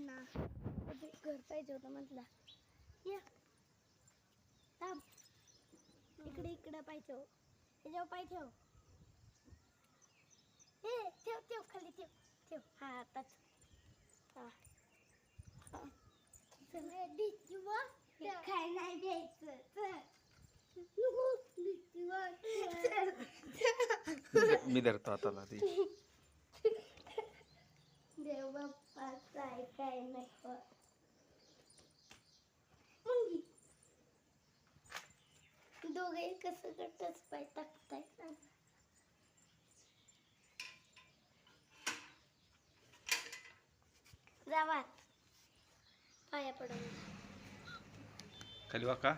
कधी घर पाहिजे होतं म्हटलं. या. थांब. इकडे इकडे पाय ठेव. ह्याच्यावर पाय ठेव. हे ठेव ठेव खाली ठेव. ठेव. हा आताच. हा. हा. हे काय नाही चल. मी धरतो हाताला ती देव बाप्पाचा काय नाही होत. मुंगी. दोघे कसं गटच पाय टाकताय जावा पाया पडून खाली वाका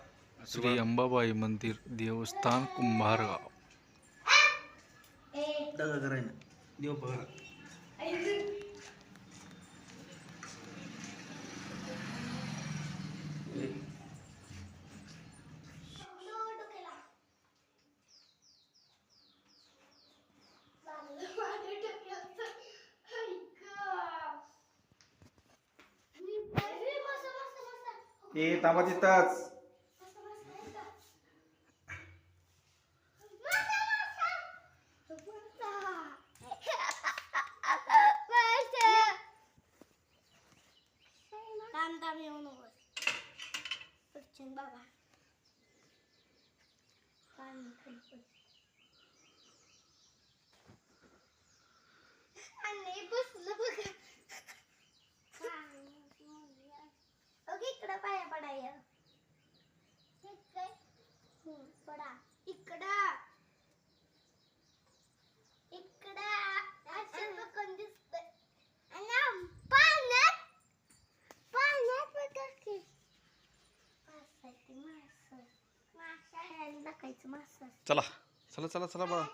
श्री अंबाबाई मंदिर देवस्थान कुंभारगाव. दगा कराय ना देव बघा ए थांबा तिथंच. कांदा येऊ नकोस बाबा पाणी खाली पड. आणि बसलं बघा इकडं. पाया पडाय पडा. इकडं. इकडं. असं बघून दिसतंय. आणि पाण्यात पाण्यात बघा मासा. मासा मासा चला. चला चला चला बाळा.